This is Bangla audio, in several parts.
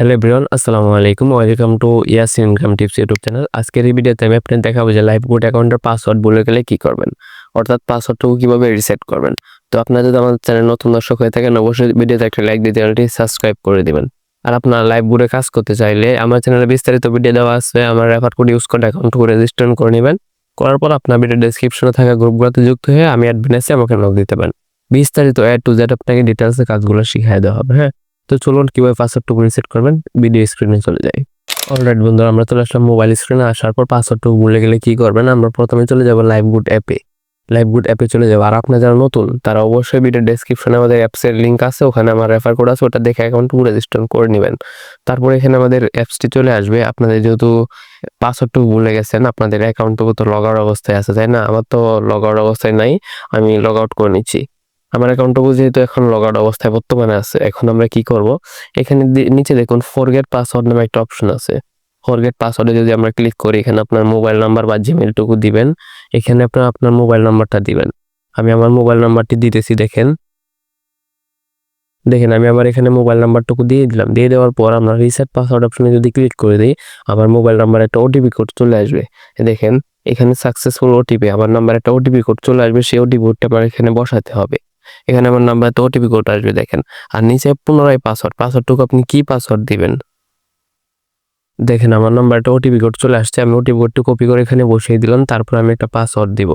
হ্যালো এভরিওয়ান আসসালামু আলাইকুম welcome to Yas income tips YouTube channel আজকের এই ভিডিওতে আমি আপনাদের দেখাবো যে লাইভ গুড অ্যাকাউন্টের পাসওয়ার্ড ভুলে গেলে কি করবেন? অর্থাৎ পাসওয়ার্ডটুকু কীভাবে রিসেট করবেন? তো আপনারা যদি আমাদের চ্যানেল নতুন দর্শক হয়ে থাকেন, অবশ্যই ভিডিওতে একটা লাইক দিয়ে চ্যানেলটি সাবস্ক্রাইব করে দিবেন। আর আপনার লাইভ গুডে কাজ করতে চাইলে আমার চ্যানেলে বিস্তারিত ভিডিও দেওয়া আছে, আমার রেফার কোড ইউজ করে অ্যাকাউন্ট করে রেজিস্টার করে নেবেন। করার পর আপনার ভিডিও ডেসক্রিপশনে থাকা গ্রুপগুলোতে যুক্ত হয়ে আমি অ্যাডমিনেসে আমাকে লগ দিতে পারেন। বিস্তারিত এ টু জেড আপনাকে ডিটেলসে কাজগুলো শিখিয়ে দেওয়া হবে হ্যাঁ? তো চলুন কীভাবে পাসওয়ার্ডটুকু রিসেট করবেন? ভিডিও স্ক্রিনে চলে যাই। অলরাইট বন্ধুরা, আমরা চলে আসলাম মোবাইল স্ক্রিনে আসার পর পাসওয়ার্ডটুকু ভুলে গেলে কি করবেন? আমরা প্রথমে চলে যাব লাইভ গুড অ্যাপে লাইভ গুড অ্যাপে চলে যাব। আর আপনার যারা নতুন, তারা অবশ্যই ভিডিও ডেসক্রিপশনে আমাদের অ্যাপসের লিঙ্ক আছে। ওখানে আমার রেফার কোড আছে। ওটা দেখে অ্যাকাউন্টটুকু রেজিস্টার করে নেবেন। তারপরে এখানে আমাদের অ্যাপসটি চলে আসবে। আপনাদের যেহেতু পাসওয়ার্ডটুকু ভুলে গেছেন, আপনাদের অ্যাকাউন্টটুকু তো লগ আউট অবস্থায় আছে, তাই না? আমার তো লগ আউট অবস্থায় নাই। আমি লগ আউট করে নিচ্ছি। আমার অ্যাকাউন্টটুকু যেহেতু এখন লগ আউট অবস্থায় বর্তমানে আছে, এখন আমরা কি করব? এখানে নিচে দেখুন ফরগেট পাসওয়ার্ড নামে একটা অপশন আছে। ফরগেট পাসওয়ার্ডে যদি আমরা ক্লিক করি, এখানে আপনার মোবাইল নাম্বার বা জিমেলটুকু দিবেন, এখানে আপনার আপনার মোবাইল নাম্বারটা দিবেন। আমি আমার মোবাইল নাম্বারটি দিতেছি, দেখেন। দেখেন, আমি আবার এখানে মোবাইল নাম্বারটুকু দিয়ে দিলাম। দিয়ে দেওয়ার পর আমরা রিসেট পাসওয়ার্ড অপশনে যদি ক্লিক করে দিই, আমার মোবাইল নাম্বার একটা ওটিপি কোড চলে আসবে। দেখেন, এখানে সাকসেসফুল ওটিপি আমার নাম্বার একটা ওটিপি কোড চলে আসবে, সেই ওটিপি কোডটা আমার এখানে বসাতে হবে। এখানে আমার নাম্বারে ওটিপি কোড আসবে, দেখেন। আর নিচে পুনরায় পাসওয়ার্ড পাসওয়ার্ডটুকু আপনি কি পাসওয়ার্ড দিবেন? দেখেন, আমার নাম্বারটা ওটিপি কোড চলে আসছে, আমি ওটিপি কোডটি কপি করে এখানে বসিয়ে দিলাম, তারপর আমি একটা পাসওয়ার্ড দিব।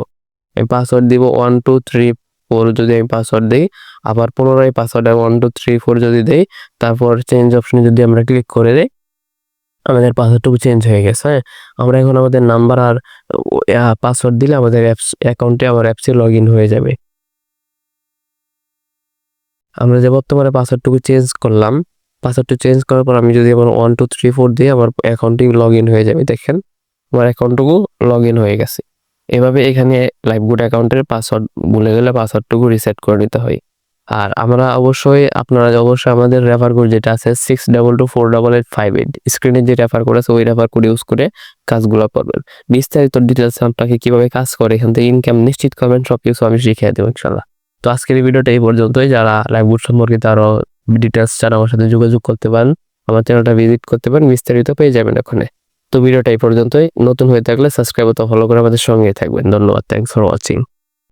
আমি পাসওয়ার্ড দিব ওয়ান টু থ্রি ফোর যদি আমি পাসওয়ার্ড দিই, আবার পুনরায় password one two three four যদি দেই, তারপর চেঞ্জ অপশনে যদি আমরা ক্লিক করে দিই, আমাদের পাসওয়ার্ডটুকু চেঞ্জ হয়ে গেছে। হ্যাঁ আমরা এখন আমাদের নাম্বার আর পাসওয়ার্ড দিলে আমাদের অ্যাপস অ্যাকাউন্টে আমার অ্যাপসে লগ ইন হয়ে যাবে। আমরা যে বর্তমানে পাসওয়ার্ডটুকু চেঞ্জ করলাম পাসওয়ার্ডটা চেঞ্জ করার পর আমি যদি আমার ওয়ান টু থ্রি ফোর দিয়ে আমার অ্যাকাউন্টটি লগ ইন হয়ে যাবে, দেখেন আমার অ্যাকাউন্টটুকু লগ ইন হয়ে গেছে। এভাবে এখানে লাইভগুড অ্যাকাউন্টের পাসওয়ার্ড ভুলে গেলে পাসওয়ার্ডটুকু রিসেট করে নিতে হয়। আর আমরা অবশ্যই, আপনারা অবশ্যই আমাদের রেফার কোড যেটা আছে six double two four double eight five eight স্ক্রিনে যে রেফার কোড আছে, ওই রেফার কোড ইউজ করে কাজগুলো করবেন। বিস্তারিত ডিটেলস আপনাকে কীভাবে কাজ করে, এখান থেকে ইনকাম নিশ্চিত করবেন সব কিছু আমি শিখিয়ে দেবো ইনশাল্লাহ তো আজকের ভিডিওটা এই পর্যন্তই। যারা লাইভবুট সম্পর্কিত আরও ডিটেলস চান, আমার সাথে যোগাযোগ করতে পারেন, আমার চ্যানেলটা ভিজিট করতে পারেন, বিস্তারিত পেয়ে যাবেন ওখানে তো ভিডিওটা এই পর্যন্তই। নতুন হয়ে থাকলে সাবস্ক্রাইব তো ফলো করে আমাদের সঙ্গে থাকবেন। ধন্যবাদ। Thanks for watching